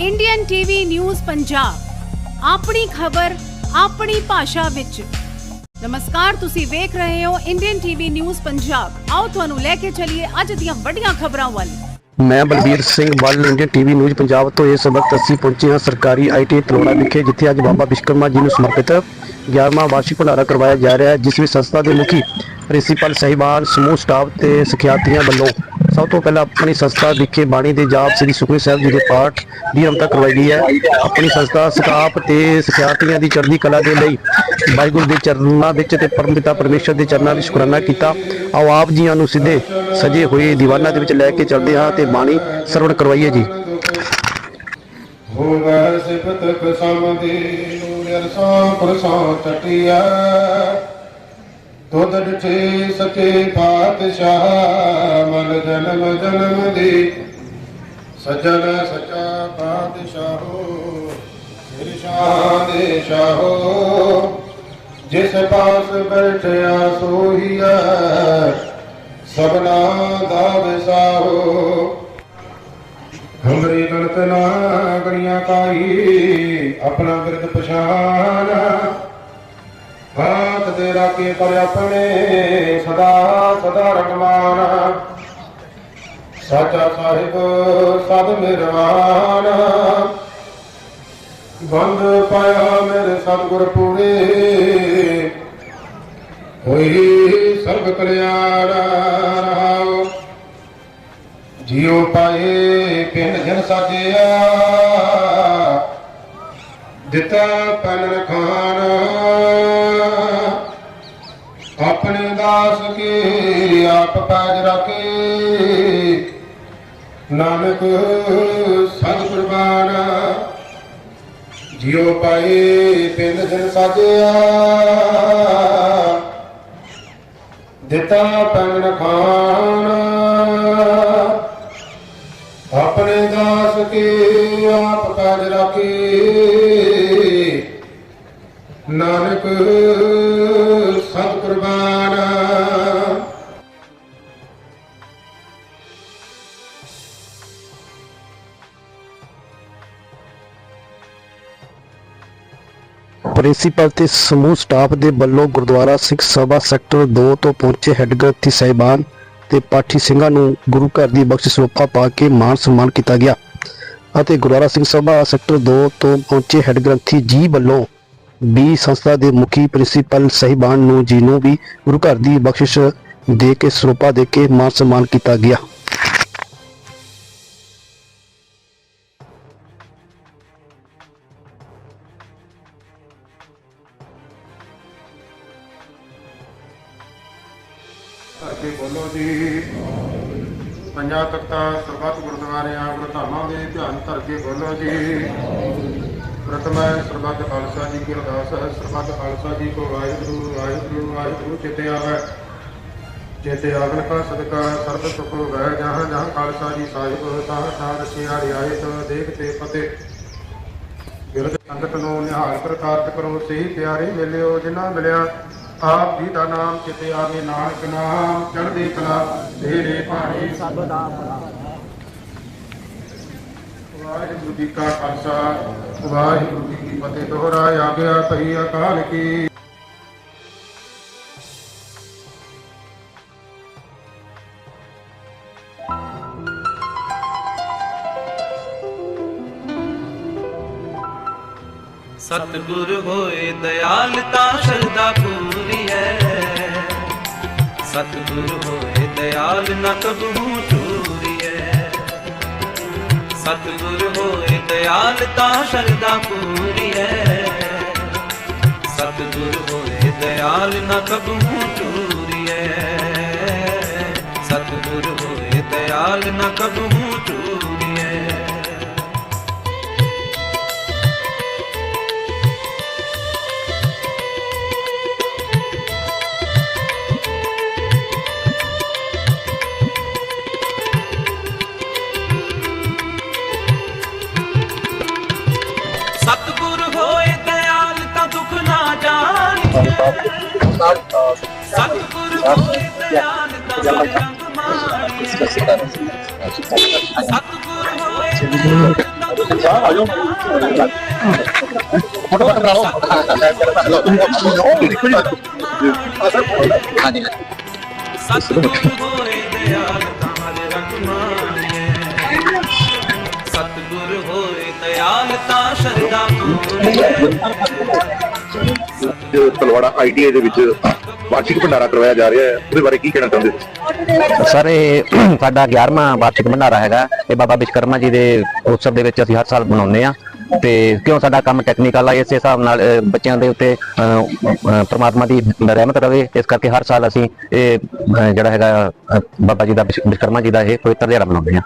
Indian TV news Punjab ਆਪਣੀ ਖਬਰ, ਆਪਣੀ ਭਾਸ਼ਾ ਵਿੱਚ। ਨਮਸਕਾਰ, ਤੁਸੀਂ ਵੇਖ ਰਹੇ ਹੋ ਇੰਡੀਅਨ ਟੀਵੀ ਨਿਊਜ਼ ਪੰਜਾਬ ਆਓ ਤੁਹਾਨੂੰ ਲੈ ਕੇ ਚੱਲੀਏ ਅੱਜ ਦੀਆਂ ਵੱਡੀਆਂ ਖਬਰਾਂ ਵੱਲ। ਮੈਂ ਬਲਬੀਰ ਸਿੰਘ ਵੱਲ ਇੰਡੀਅਨ ਟੀਵੀ ਨਿਊਜ਼ ਪੰਜਾਬ ਤੋਂ ਇਸ ਵਕਤ ਅਸੀਂ ਪਹੁੰਚੇ ਹਾਂ ਸਰਕਾਰੀ ਆਈਟੀ ਤਲੋੜਾ ਵਿਖੇ, ਜਿੱਥੇ ਅੱਜ ਬਾਬਾ ਵਿਸ਼ਕਰਮਾ ਜੀ ਨੂੰ ਸਮਰਪਿਤ 11ਵਾਂ ਵਾਰਸ਼ਿਕ ਭੰਡਾਰਾ ਕਰਵਾਇਆ ਜਾ ਰਿਹਾ ਹੈ, ਜਿਸ ਵਿੱਚ ਸੰਸਥਾ ਦੇ ਮੁਖੀ ਪ੍ਰਿੰਸੀਪਲ ਸਹਿਬਾਨ ਸਮੂਹ ਸਟਾਫ ਤੇ ਸਿਖਿਆਰਥੀਆਂ ਵੱਲੋਂ ਸਭ ਤੋਂ ਪਹਿਲਾਂ ਆਪਣੀ ਸੰਸਥਾ ਵਿਖੇ ਬਾਣੀ ਦੇ ਜਾਪ ਸ੍ਰੀ ਸੁਖਮਨੀ ਸਾਹਿਬ ਜੀ ਦੇ ਪਾਠ ਦੀ ਰਮਤਾ ਕਰਵਾਈ ਗਈ ਹੈ। ਆਪਣੀ ਸੰਸਥਾ ਸਟਾਫ ਤੇ ਸਿਖਿਆਰਥੀਆਂ ਦੀ ਚੜ੍ਹਦੀ ਕਲਾ ਦੇ ਲਈ ਵਾਹਿਗੁਰੂ ਦੇ ਚਰਨਾਂ ਵਿੱਚ ਤੇ ਪਰਮਪਿਤਾ ਪਰਮੇਸ਼ਰ ਦੇ ਚਰਨਾਂ ਵਿੱਚ ਸ਼ੁਕਰਾਨਾ ਕੀਤਾ। ਆਓ ਆਪ ਜੀਆਂ ਨੂੰ ਸਿੱਧੇ ਸਜੇ ਹੋਏ ਦੀਵਾਨਾਂ ਦੇ ਵਿੱਚ ਲੈ ਕੇ ਚੱਲਦੇ ਹਾਂ ਤੇ ਬਾਣੀ ਸਰਵਣ ਕਰਵਾਈਏ ਜੀ। ਹੋਵੇ ਸਿਫਤ ਕਸਮ ਦੀ ਨੂਰ ਅਰਸਾਂ ਪਰਸਾਂ ਟਟਿਆ ਦੁੱਧ ਡਿਠੇ ਸਕੇ ਪਾਤਸ਼ਾਹ, ਮਨ ਜਨਮ ਜਨਮ ਦੀ। ਸਜਣ ਸਚਾ ਪਾਤਸ਼ਾਹੋ ਸਿਰ ਸ਼ਾਹ ਦੇ ਸ਼ਾਹੋ ਜਿਸ ਪਾਸ ਬੈਠਿਆ ਸੋਹੀਆ ਸਭਨਾ ਦਾ ਵਿਸਾਹੋ ਹਮਰੇ ਗਣਤ ਨਾ ਗਣੀਆਂ ਕਾਈ ਆਪਣਾ ਬਿਰਦ ਪਛਾਣਾ ਹਾਥ ਦੇ ਰਾਖੇ ਪਰ ਆਪਣੇ ਸਦਾ ਸਦਾ ਰਖਮਾਨ ਸਾਚਾ ਸਾਹਿਬ ਸਦ ਮਿਰਵਾਨ ਬੰਦ ਪਾਇਆ ਮੇਰੇ ਸਤਿਗੁਰ ਪੂਰੇ। ਹੋਈ ਸਰਬ ਕਲਿਆਣ, ਰਹਾਓ। ਜਿਉ ਪਾਏ ਪਿੰਡ ਜਨ ਸਾਜਿਆ। ਦਿੱਤਾ ਪਨ ਖਾਨ। ਆਪਣੇ ਦਾਸ ਕੇ ਆਪ ਪੈਜ ਰੱਖੇ। ਨਾਨਕ ਸਤ ਕੁਰਬਾਨ ਜਿਉ ਪਾਏ ਪਿੰਡ ਜਨ ਸਾਜਿਆ। ਦਿੱਤਾ ਪਨ ਖਾਨ ਆਪਣੇ ਦਾਸ ਕੇ ਆਪ ਕਾਜ ਰਾਖੇ। ਨਾਨਕ ਸਤ ਕੁਰਬਾਨ। ਪ੍ਰਿੰਸੀਪਲ ਤੇ ਸਮੂਹ ਸਟਾਫ ਦੇ ਵੱਲੋਂ ਗੁਰਦੁਆਰਾ ਸਿੱਖ ਸਭਾ ਸੈਕਟਰ 2 ਤੋਂ ਪਹੁੰਚੇ ਹੈੱਡ ਗ੍ਰੰਥੀ ਸਾਹਿਬਾਨ ਤੇ ਪਾਠੀ ਸਿੰਘਾਂ ਨੂੰ ਗੁਰੂ ਘਰ ਦੀ ਬਖਸ਼ਿਸ਼ ਰੂਪਾ ਪਾ ਕੇ ਮਾਨ ਸਨਮਾਨ ਕੀਤਾ ਗਿਆ ਅਤੇ ਗੁਰਦੁਆਰਾ ਸਿੰਘ ਸਭਾ ਸੈਕਟਰ 2 ਤੋਂ ਪਹੁੰਚੇ ਹੈੱਡ ਗ੍ਰੰਥੀ ਜੀ ਵੱਲੋਂ ਬੀ ਸੰਸਥਾ ਦੇ ਮੁਖੀ ਪ੍ਰਿੰਸੀਪਲ ਸਾਹਿਬਾਨ ਨੂੰ ਜੀ ਨੂੰ ਵੀ ਗੁਰੂ ਘਰ ਦੀ ਬਖਸ਼ਿਸ਼ ਦੇ ਕੇ, ਸਰੋਪਾ ਦੇ ਕੇ ਮਾਨ ਸਨਮਾਨ ਕੀਤਾ ਗਿਆ। ਅੱਗੇ ਬੋਲੋ ਜੀ। ਪੰਜਾਂ ਤਖਤਾਂ ਸਰਬੱਤ ਗੁਰਦੁਆਰਿਆਂ ਗੁਰਧਾਮਾਂ ਦੇ ਧਿਆਨ ਧਰ ਕੇ ਬੋਲੋ ਜੀ। ਪ੍ਰਥਮ ਸਰਬੱਤ ਖਾਲਸਾ ਜੀ ਕੀ ਅਰਦਾਸ ਹੈ, ਸਰਬੱਤ ਖਾਲਸਾ ਜੀ ਕੋ ਵਾਹਿਗੁਰੂ ਵਾਹਿਗੁਰੂ ਵਾਹਿਗੁਰੂ, ਚਿਤੇ ਆਵੇ। ਚਿਤੇ ਆਵਨ ਕਾ ਸਦਕਾ, ਸਰਬ ਸੁਖ ਹੋਵੇ ਜਹਾਂ ਜਹਾਂ ਖਾਲਸਾ ਜੀ ਸਾਹਿਬ ਤਾਂ ਤਾਂ ਰਸਿਆ ਰਿਆਇਤ ਦੇਖ ਤੇ ਫਤਿਹ ਬਿਰਧ ਸੰਗਤ ਨੂੰ ਨਿਹਾਲ ਪ੍ਰਕਾਰਤ ਕਰੋ, ਸਹੀ ਪਿਆਰੇ ਮਿਲਿਓ, ਜਿਨ੍ਹਾਂ ਮਿਲਿਆ, ਆਪ ਜੀ ਦਾ ਨਾਮ ਕਿਤੇ ਆਵੇ, ਨਾਨਕ ਨਾਮ ਚੜ੍ਹਦੀ ਕਲਾ, ਤੇਰੇ ਭਾਣੇ। ਸਭ ਦਾ ਵਾਹਿਗੁਰੂ ਜੀ ਕਾ ਖਾਲਸਾ। ਵਾਹਿਗੁਰੂ ਜੀ ਕੀ ਫਤਿਹ। ਦੁਹਰਾ ਆ ਗਿਆ ਤਹੀ ਅਕਾਲ ਕੀ। ਸਤਿਗੁਰ ਹੋਏ ਦਿਆਲ ਤਾਂ ਸ਼ਰਦਾ ਪੂਰੀ ਹੈ। ਸਤਿਗੁਰ ਹੋਏ ਦਿਆਲ ਨਾ ਕਬਹੂ ਚੂਰੀ ਹੈ। ਸਤਿਗੁਰ ਹੋਏ ਦਿਆਲ ਤਾਂ ਸ਼ਰਦਾ ਪੂਰੀ ਹੈ। ਸਤਿਗੁਰ ਹੋਏ ਦਿਆਲ ਨਾ ਕਬਹੂ ਚੂਰੀ ਹੈ। ਸਤਿਗੁਰ ਹੋਏ ਦਿਆਲ ਨਾ ਕਬਹੂ ਜਾਣੀਏ ਸਤਿਗੁਰ ਹੋਏ ਦਿਆਲ ਤਾਂ ਰੰਗ ਮਾਣੀਏ ਸਤਿਗੁਰ ਹੋਏ ਦਿਆਲ ਤਾਰੇ ਰਖਮਾਨੀਏ ਹੋਏ ਦਿਆਲ ਤਾਂ। ਸ਼ਰਦਾ ਪੂਰੀਏ ਜੋ ਤਲਵਾੜਾ ਆਈਟੀਆਈ ਦੇ ਵਿੱਚ ਵਾਰਸ਼ਿਕ ਭੰਡਾਰਾ ਕਰਵਾਇਆ ਜਾ ਰਿਹਾ ਹੈ ਉਹਦੇ ਬਾਰੇ ਕੀ ਕਹਿਣਾ ਚਾਹੁੰਦੇ ਹੋ? ਸਰ ਇਹ ਸਾਡਾ 11ਵਾਂ ਵਾਰਸ਼ਿਕ ਭੰਡਾਰਾ ਹੈਗਾ। ਇਹ ਬਾਬਾ ਵਿਸ਼ਕਰਮਾ ਜੀ ਦੇ ਉਤਸਵ ਦੇ ਵਿੱਚ ਅਸੀਂ ਹਰ ਸਾਲ ਮਨਾਉਂਦੇ ਆ ਤੇ ਕਿਉਂ ਸਾਡਾ ਕੰਮ ਟੈਕਨੀਕਲ ਆ ਇਸੇ ਹਿਸਾਬ ਨਾਲ ਬੱਚਿਆਂ ਦੇ ਉੱਤੇ ਪ੍ਰਮਾਤਮਾ ਦੀ ਰਹਿਮਤ ਰਵੇ। ਇਸ ਕਰਕੇ ਹਰ ਸਾਲ ਅਸੀਂ ਇਹ ਜਿਹੜਾ ਹੈਗਾ ਬਾਬਾ ਜੀ ਦਾ ਵਿਸ਼- ਵਿਸ਼ਕਰਮਾ ਜੀ ਦਾ ਇਹ ਪਵਿੱਤਰ ਦਿਹਾੜਾ ਮਨਾਉਂਦੇ ਆ